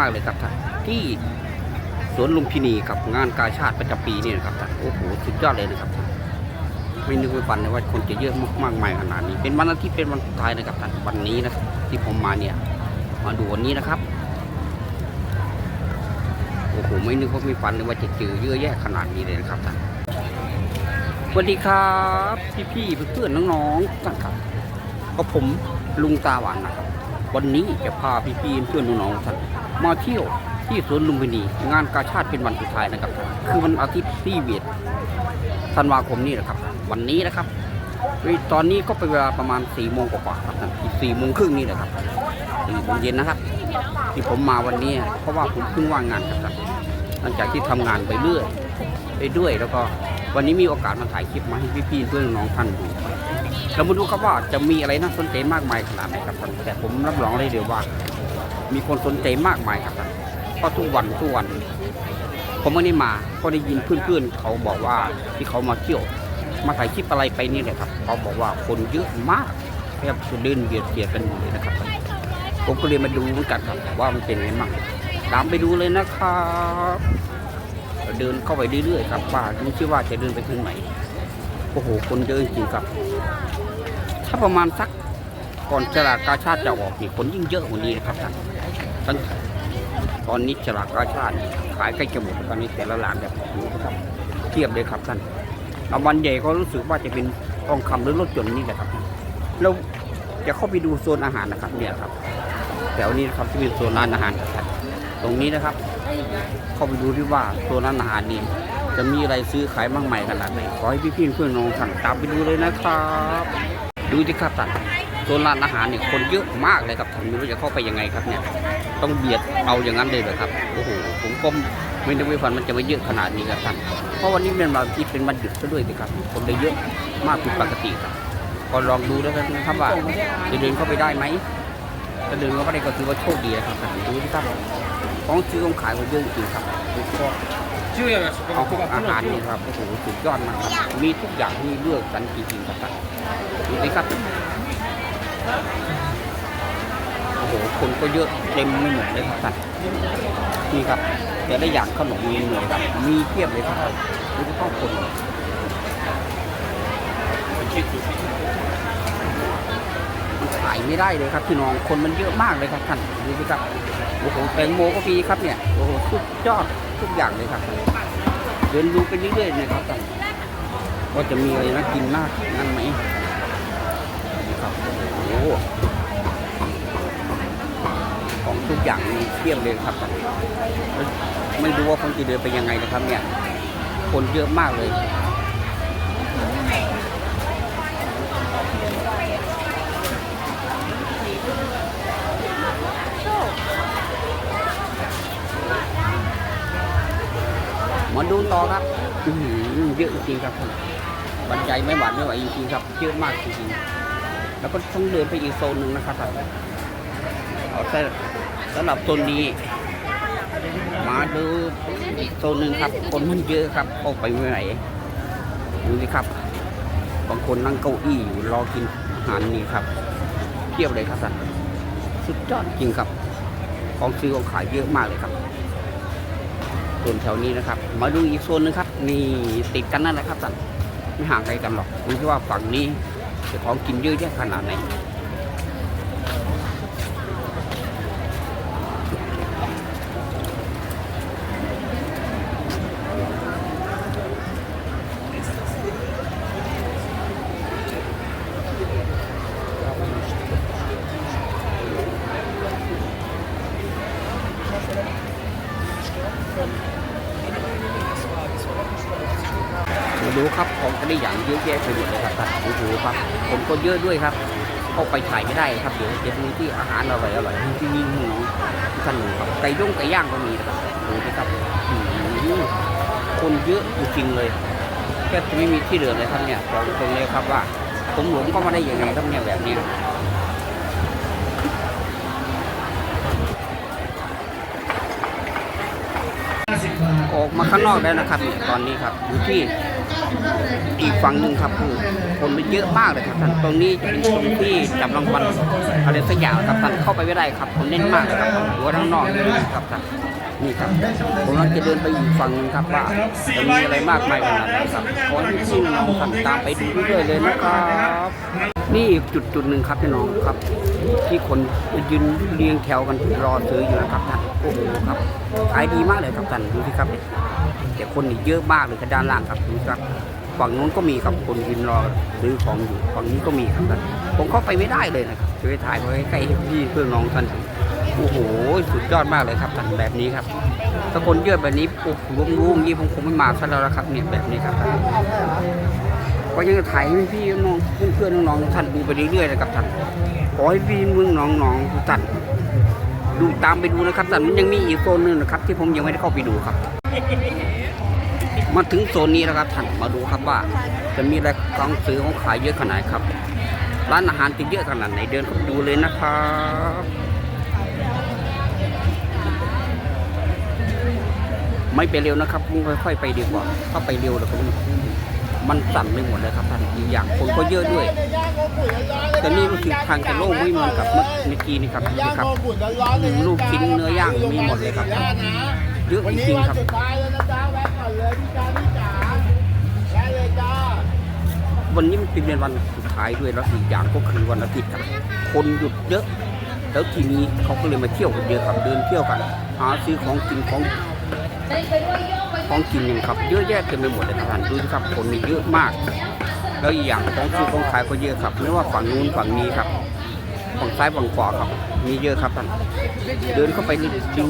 มากเลยครับท่านที่สวนลุมพินีครับงานกาชาติประจำปีนี่นะครับท่านโอ้โหสุดยอดเลยนะครับท่านไม่นึกไม่ฝันเลยว่าคนจะเยอะมากมายขนาดนี้ เป็นวันอาทิตย์เป็นวันสุดท้ายนะครับท่านวันนี้นะที่ผมมาเนี่ย มาดูวันนี้นะครับโอ้โหไม่นึกว่าไม่ฝันเลยว่าจะเจอเยอะแยะขนาดนี้เลยนะครับท่านสวัสดีครับพี่ๆเพื่อนๆน้องๆท่านครับก็ผมลุงตาหวานนะครับวันนี้จะพาพี่ๆเพื่อนน้องๆท่าน มาเที่ยวที่สวนลุมพินี งานกาชาติเป็นวันสุดท้ายนะครับ คือวันอาทิตย์ที่เวียดธันวาคมนี้นะครับ วันนี้นะครับตอนนี้ก็เป็นเวลาประมาณ4ี่โมงกว่าๆครับสี่โมงครึ่งนี่แหละครับสี่โมงเย็นนะครับ ที่ผมมาวันนี้ เพราะว่าผมเพิ่งว่างงานครับหลังจากที่ทำงานไปเรื่อยไปด้วยแล้วก็วันนี้มีโอกาสมาถ่ายคลิปมาให้พี่ๆเพื่อนน้องท่านดูเรามาดูครับว่าจะมีอะไรน่าสนใจมากมายขนาดไหนครับแต่ผมรับรองเลยเดียวว่า มีคนสนใจมากมายครับท่านเพราะทุกวันทุกวัน ผมไม่ได้มาก็ได้ยินเพื่อนๆเขาบอกว่าที่เขามาเที่ยว มาถ่ายคลิปอะไรไปนี่แหละครับเขาบอกว่าคนเยอะมากแทบจะเดินเบียดเบียดกันอยู่เลยนะครับ ผมก็เลยมาดูเหมือนกันครับว่ามันเป็นไงบ้างตามไปดูเลยนะครับเดินเข้าไปเรื่อยๆครับว่าไม่คิดว่าจะเดินไปถึงไหนโอ้โหคนเยอะจริงครับ ถ้าประมาณสักก่อนฉลากกาชาติจะออกนี่คนยิ่งเยอะกว่านี้นะครับท่าน ตั้งตอนนี้ฉลากกาชาติขายใกล้จะหมดแล้วตอนนี้แต่ละร้านแบบโอ้ครับเทียบเลยครับท่านรางวัลใหญ่ก็รู้สึกว่าจะเป็นทองคำหรือรถยนต์นี่แหละครับเราจะเข้าไปดูโซนอาหารนะครับ เนี่ยครับแถวนี้นะครับที่เป็นโซนร้านอาหารครับตรงนี้นะครับ เข้าไปดูที่ว่าโซนร้านอาหารนี่จะมีอะไรซื้อขายมากมายขนาดไหนขอให้พี่ๆเพื่อนน้องท่านตามไปดูเลยนะครับ ดูที่ครับท่าน โซนร้านอาหารเนี่ยคนเยอะมากเลยครับท่านไม่รู้จะเข้าไปยังไงครับเนี่ย ต้องเบียดเอาอย่างนั้นเลยเหรอครับ โอ้โห ผมก็ไม่นึกไม่ฝันมันจะมาเยอะขนาดนี้ครับท่านเพราะวันนี้เป็นวันที่เป็นวันหยุดซะด้วยสิครับ คนเลยเยอะมากผิดปกติครับก็ลองดูแล้วกันนะครับว่าจะเดินเข้าไปได้ไหมถ้าเดินเข้าไปได้ก็ถือว่าโชคดีนะครับท่านดูที่ครับของซื้อของขายก็เยอะจริงครับโดยเฉพาะเอาพวกอาหารนี่ครับโอ้โหสุดยอดมากครับมีทุกอย่างที่เลือกกันจริงๆครับท่านดูสิครับ โอ้โหคนก็เยอะเต็มไม่หมดเลยครับท่านนี่ครับ แต่ละอย่างขนมมีเหนื่อยครับมีเพียบเลยครับดูที่ข้าวคนมันขายไม่ได้เลยครับพี่น้องคนมันเยอะมากเลยครับท่านดูสิครับโอ้โหแตงโมก็มีครับเนี่ยโอ้โหสุดยอดทุกอย่างเลยครับเดินดูไปเรื่อยๆนะครับท่านว่าจะมีอะไรน่ากินน่านั่นไหม ของทุกอย่างมีเทียบเลยครับท่านแล้วไม่รู้ว่าผมจะเดินไปยังไงนะครับ เนี่ย คนเยอะมากเลยมาดูต่อครับอื้อหือเยอะจริงครับบรรยายไม่หวานไม่ไหวจริงๆครับเยอะมากจริงๆ แล้วก็ต้องเดินไปอีกโซนหนึ่งนะครับเอาแต่สำหรับโซนนี้ มาดูอีกโซนหนึ่งครับคนมันเยอะครับเข้าไปไม่ไหวดูสิครับบางคนนั่งเก้าอี้อยู่รอกินอาหารนี่ครับเทียบเลยครับท่านสุดยอดจริงครับ ของซื้อของขายเยอะมากเลยครับส่วนแถวนี้นะครับ มาดูอีกโซนนึงครับ นี่ติดกันนั่นแหละครับท่านไม่ห่างไกลกันหรอกดูที่ว่าฝั่งนี้ จะของกินเยอะแยะขนาดไหนดูครับของแต่ละอย่างเยอะแยะไปหมดเลยครับท่านโอ้โหครับ ผมก็เยอะด้วยครับเข้าไปถ่ายไม่ได้ครับ เดี๋ยวจะดูที่อาหารอร่อยอร่อยที่นี่น้องที่ท่านดูครับไก่ย่งไก่ย่างก็มีนะครับดูสิครับหืคนเยอะจริงเลยแทบจะไม่มีที่เหลือเลยครับเนี่ยบอกตรงเลยครับว่า ผมหลงเข้ามาได้ยังไงครับเนี่ยแบบนี้ออกมาข้างนอกแล้วนะครับ ตอนนี้ครับอยู่ที่ อีกฝั่งหนึ่งครับคือคนมันเยอะมากเลยครับท่านตรงนี้จะเป็นตรงที่จับรางวัลอะไรสักอย่างครับท่านเข้าไปไม่ได้ครับคนเล่นมากเลยครับท่านหัวทั้งนอกนี่ครับท่านนี่ครับผมกำลังจะเดินไปอีกฝั่งนึงครับว่าจะมีอะไรมากมายขนาดไหนครับขอให้พี่น้องท่านตามไปดูเรื่อยเลยนะครับนี่อีกจุดจุดหนึ่งครับพี่น้องครับ ที่คนยืนเรียงแถวกันรอซื้ออยู่นะครับท่านโอ้โหครับขายดีมากเลยครับท่านดูสิครับ แต่คนนี่เยอะมากเลยครับด้านล่างครับดูครับฝั่งนู้นก็มีครับคนยืนรอซื้อของอยู่ฝั่งนี้ก็มีครับผมเข้าไปไม่ได้เลยนะครับจะไปถ่ายไว้ใกล้พี่เพื่อนน้องท่านโอ้โหสุดยอดมากเลยครับท่านแบบนี้ครับถ้าคนเยอะแบบนี้โอ้โหรวมๆนี้ผมคงไม่มาซะแล้วละครับเนี่ยแบบนี้ครับก็ยังจะถ่ายให้พี่น้องเพื่อนน้องท่านดูไปเรื่อยๆนะครับท่านขอให้พี่มึงน้องๆท่านดูตามไปดูนะครับท่านมันยังมีอีกโซนหนึงนะครับ ที่ผมยังไม่ได้เข้าไปดูครับ มาถึงโซนนี้แล้วครับท่านมาดูครับว่า จะมีอะไรของซื้อของขายเยอะขนาดไหนครับ ร้านอาหารจะเยอะขนาดไหนเดินเข้าดูเลยนะครับไม่ไปเร็วนะครับค่อยๆไปดีกว่า ถ้าไปเร็วแล้วก็มันมันสั่นไปหมดเลยครับท่านอีกอย่างคนก็เยอะด้วย แต่นี่รู้สึกทางจะโล่งไม่เหมือนกับเมื่อกี้นี่ครับนี่ครับโคขุนร้อนๆเลยะลูกชิ้นเนื้อย่างมีหมดเลยครับ เยอะจริงๆครับ วันนี้มันเป็นวันสุดท้ายด้วยแล้วอีกอย่างก็คือวันอาทิตย์ครับคนหยุดเยอะ แล้วทีนี้เขาก็เลยมาเที่ยวกันเยอะครับเดินเที่ยวกันหาซื้อของกินของของกินกันครับเยอะแยะเต็มไปหมดเลยครับท่านดูสิครับคนมีเยอะมาก แล้วอีกอย่างของซื้อของขายก็เยอะครับไม่ว่าฝั่งนู้นฝั่งนี้ครับฝั่งซ้ายฝั่งขวาครับ มีเยอะครับท่านเดินเข้าไปดู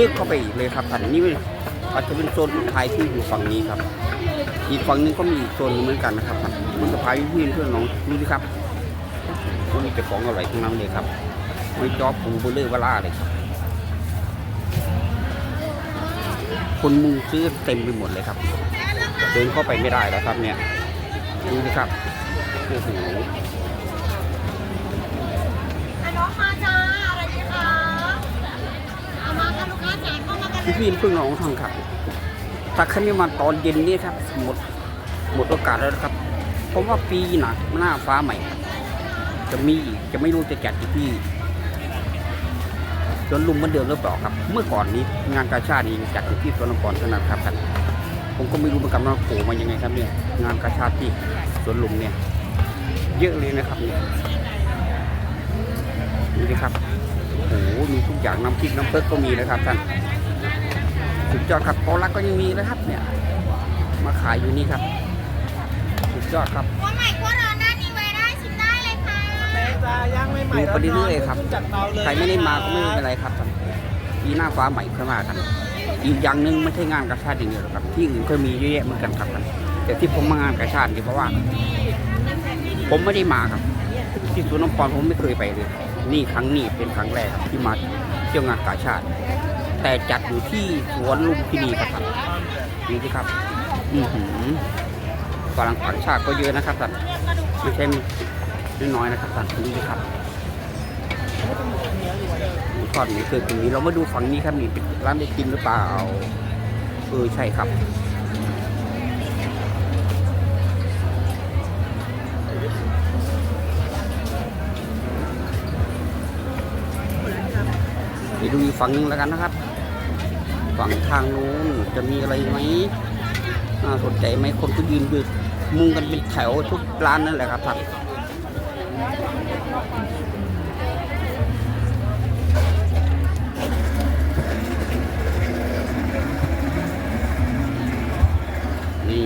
ลึกๆเข้าไปอีกเลยครับท่านนี่อาจจะเป็นโซนสุดท้ายที่อยู่ฝั่งนี้ครับ อีกฝั่งนึงก็มีอีกโซนเหมือนกันนะครับ ท่านมันจะพาพี่เพื่อนน้องดูสิครับมันมีแต่ของอร่อยทั้งนั้นเลยครับไม่จอบปูเบลเลอร์วาล่าเลยครับ คนมุงซื้อเต็มไปหมดเลยครับ เดินเข้าไปไม่ได้แล้วครับเนี่ยดูสิครับโอ้โหน้องมาจ้าอะไรดีคะเอามากันลูกค้าจ๋าเข้ามากันเลยพี่เพื่อนน้องทั้งครับถ้าคันนี้มาตอนเย็นนี่ครับ หมดหมดโอกาสแล้วนะครับ ผมว่าปีหน้าหน้าฟ้าใหม่ จะมีจะไม่รู้จะจัดที่ที่สวนลุมเหมือนเดิมหรือเปล่าครับ เมื่อก่อนนี้งานกาชาตินี้จัดอยู่ที่สวนลำพรเท่านั้นครับผมก็ไม่รู้เหมือนกันว่าโผล่มายังไงครับเนี่ย งานกาชาติที่สวนลุมเนี่ย เยอะเลยนะครับเนี่ยดูดิครับโอ้โหมีทุกอย่างน้ำพริกน้ำเพิกก็มีนะครับท่านสุดยอดครับโอลักก็ยังมีนะครับเนี่ย มาขายอยู่นี่ครับ ยอดครับหัวใหม่หัวร้อนหน้านี้ไว้ได้ชิมได้เลยค่ะแม่จ้าย่างไม่ใหม่ดูไปเรื่อยๆครับจัดเตาเลยใครไม่ได้มาก็ไม่เป็นไรครับปีหน้าฟ้าใหม่ค่อยมากันอีกอย่างหนึ่งไม่ใช่งานกระชาติอย่างเดียวหรอกครับ ที่อื่นก็มีเยอะแยะเหมือนกันครับท่านแต่ที่ผมมางานกระชาตินี่เพราะว่า ผมไม่ได้มาครับ ที่สวนน้ำพรผมไม่เคยไปเลย นี่ครั้งนี้เป็นครั้งแรกครับที่มาเที่ยวงานกาชาติ แต่จัดอยู่ที่สวนลุมพินีครับท่านดูสิครับ อือหือ ฝรั่งต่างชาติก็เยอะนะครับท่านไม่ใช่น้อยนะครับท่านดูสิครับทอดหมูเกิดตรงนี้เรามาดูฝั่งนี้ครับนี่เป็นร้านได้กินหรือเปล่าเออใช่ครับไปดูฝั่งนึงแล้วกันนะครับ ฝั่งทางนู้นจะมีอะไรไหมน่าสนใจไหมคนก็ยืนดู มุงกันเป็นแถวทุกร้านนั่นแหละครับท่านนี่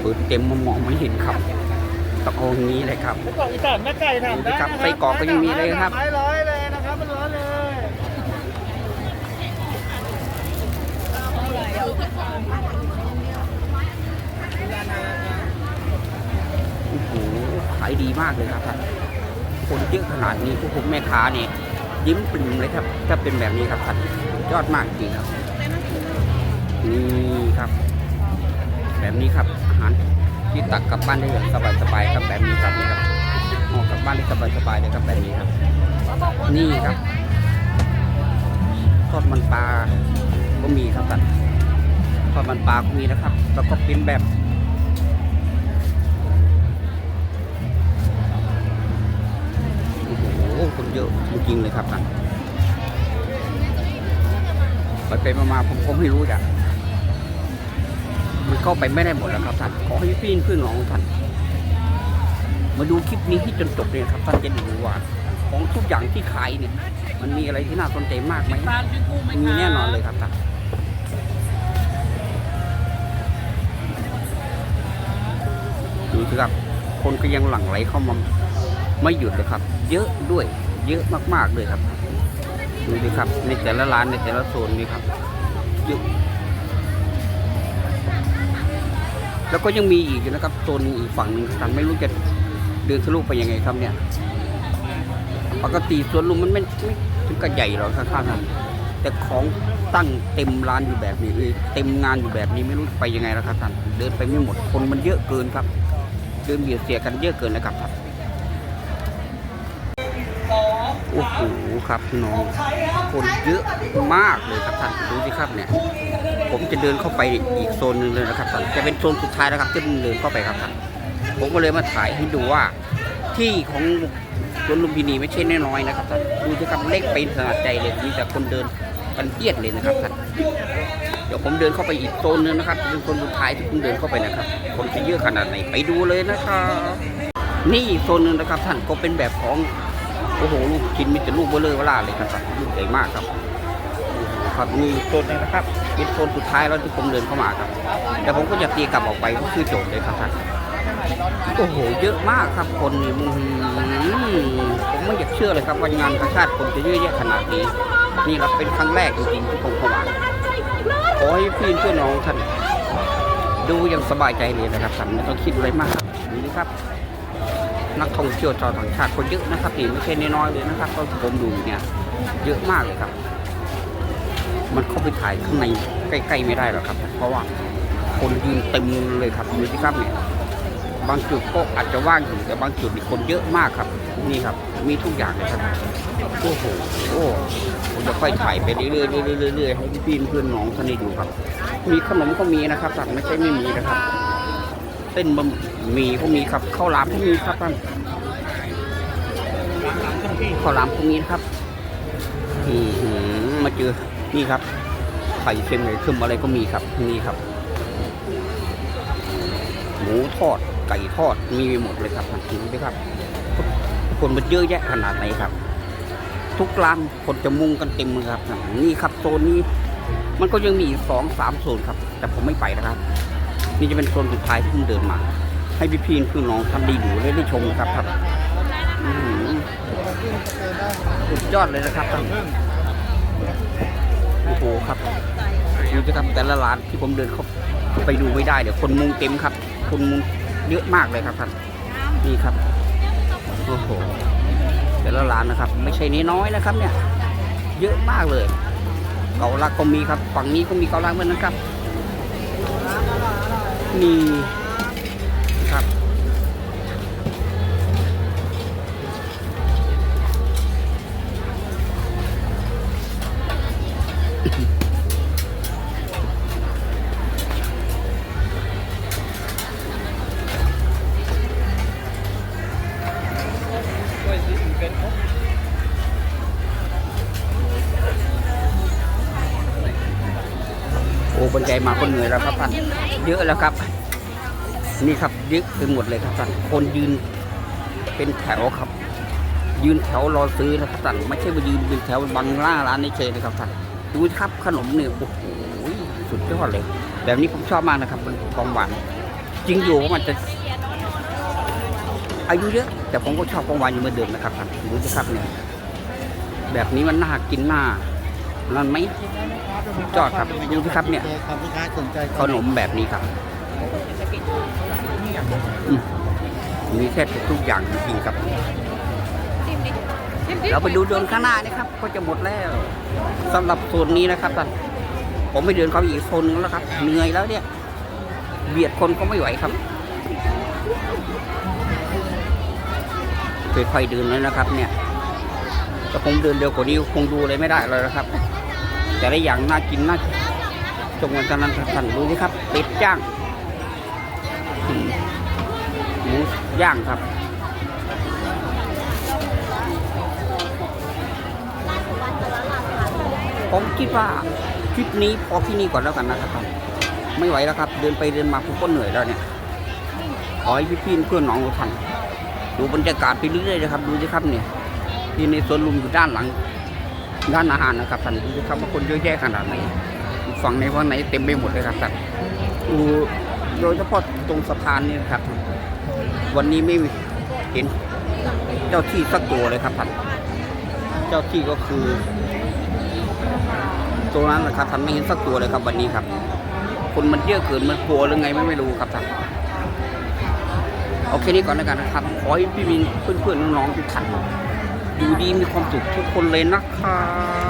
เปิดเต็มมองไม่เห็นครับต้องเอาอย่างนี้เลยครับไกรอกอีสานแม่ไก่ทำได้ครับไส้กรอกก็ยังมีเลยครับไม้ร้อยเลยนะครับมันร้อยเลย โอ้โหขายดีมากเลยครับท่านคนเยอะขนาดนี้พวกผมแม่ค้าเนี่ยยิ้มปริ่มเลยครับ ถ้าเป็นแบบนี้ครับท่านยอดมากจริงครับ นี่ครับ แบบนี้ครับอาหารที่ตักกลับบ้านได้อย่างสบายๆครับแบบนี้ครับนี่ครับออกกลับบ้านได้สบายๆเลยครับแบบนี้ครับ นี่ครับทอดมันปลาก็มีครับท่านทอดมันปลาก็มีนะครับ แล้วก็เป็นแบบ อ้คนเยอะจริงๆเลยครับท่านไปไปมาผมก็ไม่รู้จ้ะมันเข้าไปไม่ได้หมดแล้วครับท่านขอให้พี่เพื่อนน้องท่านมาดูคลิปนี้ที่จนจบเลยครับท่านจะดูว่าของทุกอย่างที่ขายเนี่ย มันมีอะไรที่น่าสนใจมากไหมมีแน่นอนเลยครับท่านดูสิครับคนก็ยังหลั่งไหลเข้ามาไม่หยุดเลยครับ เยอะด้วย เยอะมากๆเลยครับดูสิครับในแต่ละร้านในแต่ละโซนนี่ครับเยอะแล้วก็ยังมีอีกนะครับโซนอีกฝั่งหนึงท่านไม่รู้จะเดินทะลุไปยังไงครับเนี่ยปกติสวนลุมมันไม่ไม่ถึงกับใหญ่หรอกข้างๆครับแต่ของตั้งเต็มร้านอยู่แบบนี้เอ้ยเต็มงานอยู่แบบนี้ไม่รู้ไปยังไงแล้วครับท่านเดินไปไม่หมดคนมันเยอะเกินครับ เดินเบียดเสียกันเยอะเกินนะครับครับโอ้โห ครับพี่น้อง คนเยอะมากเลยครับท่านดูสิครับเนี่ย ผมจะเดินเข้าไปอีกโซนหนึ่งเลยนะครับท่านจะเป็นโซนสุดท้ายนะครับที่ผมเดินเข้าไปครับท่านผมก็เลยมาถ่ายให้ดูว่า ที่ของสวนลุมพินีไม่ใช่น้อยๆนะครับท่านดูสิครับเล็กเป็นขนาดใจเลยมีแต่คนเดินกันเอียดเลยนะครับท่านเดี๋ยวผมเดินเข้าไปอีกโซนหนึงนะครับเป็นโซนสุดท้ายที่ผมเดินเข้าไปนะครับคนจะเยอะขนาดไหนไปดูเลยนะครับนี่โซนหนึ่งนะครับท่านก็เป็นแบบของ โอ้โหลูกชินมีแต่ลูกเบลเลอร์เวลาเลยครับลูกใหญ่มากครับครับมีโซนหนึงนะครับเป็นโซนสุดท้ายแล้วที่ผมเดินเข้ามาครับ แต่ผมก็จะตีกลับออกไปก็คือจทย์เลยครับท่านโอ้โห เยอะมากครับคนนี่ผมไม่อยากเชื่อเลยครับว่างานกาชาติคนจะเยอะแยะขนาดนี้ นี่เราเป็นครั้งแรกจริงๆที่ผมเข้ามาขอให้พี่เพื่อนน้องท่านดูอยังสบายใจเลยนะครับท่านไม่ต้องคิดอะไรมากครับนี่ครับ นักท่องเที่ยวชาวต่างชาติคนเยอะนะครับนี่ไม่ใช่น้อยๆเลยนะครับก็ผมดูเนี่ยเยอะมากเลยครับ มันเข้าไปถ่ายข้างในใกล้ๆไม่ได้หรอกครับ เพราะว่าคนยืนเต็มเลยครับดูสิครับเนี่ยบางจุดก็อาจจะว่างอยู่แต่บางจุดมีคนเยอะมากครับ นี่ครับ มีทุกอย่างเลยครับโอ้โหโอ้ผมจะค่อยถ่ายไปเรื่อยๆเรื่อยๆเรื่อยๆให้พี่เพื่อนน้องท่านได้ดูครับ มีขนมก็มีนะครับท่านไม่ใช่ไม่มีนะครับ เส้นบะหมี่ก็มีครับข้าวหลามก็มีครับท่านข้าวหลามก็มีนะครับอือมาเจอนี่ครับไข่เค็มไข่เค็มอะไรก็มีครับนี่ครับ หมูทอดไก่ทอดมีหมดเลยครับท่านดูดิครับคนมันเยอะแยะขนาดไหนครับ ทุกร้านคนจะมุ่งกันเต็มเลยครับ นี่ครับโซนนี้ มันก็ยังมีสองสามโซนครับ แต่ผมไม่ไปนะครับ นี่จะเป็นโซนสุดท้ายที่เดินมา ให้พี่พีนคือน้องทำดีดูได้ได้ชมครับครับสุดยอดเลยนะครับท่านโอ้โหครับดูสิครับแต่ละร้านที่ผมเดินเข้าไปดูไม่ได้เดี๋ยวคนมุงเต็มครับ คนมุงเยอะมากเลยครับท่านนี่ครับโอ้โหแต่ละร้านนะครับ ไม่ใช่น้อยๆนะครับ เนี่ย เยอะมากเลย เกาลักก็มีครับ ฝั่งนี้ก็มีเกาลักเหมือนกันครับ มีครับโอ้บรรยายมาคนเหนื่อยแล้วครับท่านเยอะแล้วครับ นี่ครับเยอะไปหมดเลยครับท่านคนยืนเป็นแถวครับ ยืนแถวรอซื้อนะครับท่านไม่ใช่มายืนเป็นแถวบังหน้าร้านในเฉยเลยครับท่านดูครับขนมเนี่ยโอ้โหสุดยอดเลยแบบนี้ผมชอบมากนะครับเป็นของหวานจริงอยู่ว่ามันจะอายุเยอะแต่ผมก็ชอบของหวานอยู่เหมือนเดิมนะครับท่านดูสิครับเนี่ยแบบนี้มันน่ากินน่า นั่นไหมสุดยอดครับดูสิครับเนี่ยครับลูกค้าสนใจขนมแบบนี้ครับอืมมีแค่ทุกอย่างจริงๆครับเราไปดูเดินข้างหน้านะครับ ก็จะหมดแล้วสำหรับโซนนี้นะครับท่านผมไปเดินเขาอีกโซนนึงแล้วครับ เหนื่อยแล้วเนี่ย เบียดคนก็ไม่ไหวครับค่อยๆเดินเลยนะครับ เนี่ยถ้าผมเดินเร็วกว่านี้คงดูอะไรไม่ได้เลยนะครับ แต่ละอย่างน่ากินน่าจงวันจันทร์ทันดูสิครับเป็ดย่างหมูย่างครับผมคิดว่าคลิปนี้พอที่นี่ก่อนแล้วกันนะครับ ไม่ไหวแล้วครับ เดินไปเดินมาผมก็เหนื่อยแล้วเนี่ยขอให้พี่พี่เพื่อนน้องทุกท่านดูบรรยากาศไปเรื่อยๆนะครับ ดูสิครับเนี่ยที่ในสวนลุมอยู่ด้านหลัง ด้านอาหารนะครับท่านดูครับว่าคนเยอะแยะขนาดไหนฝั่งในฝั่งไหนเต็มไปหมดเลยครับท่านดูโดยเฉพาะตรงสะพานนี่นะครับ วันนี้ไม่เห็นเจ้าที่สักตัวเลยครับท่านเจ้าที่ก็คือตัวนั้นนะครับท่านไม่เห็นสักตัวเลยครับวันนี้ครับ คนมันเยอะเกินมันกลัวหรือไงไม่ไม่รู้ครับท่านโอเคนี้ก่อนแล้วกันนะครับขอให้พี่มินเพื่อนๆน้องๆทุกท่าน อยู่ดีมีความสุขทุกคนเลยนะครับ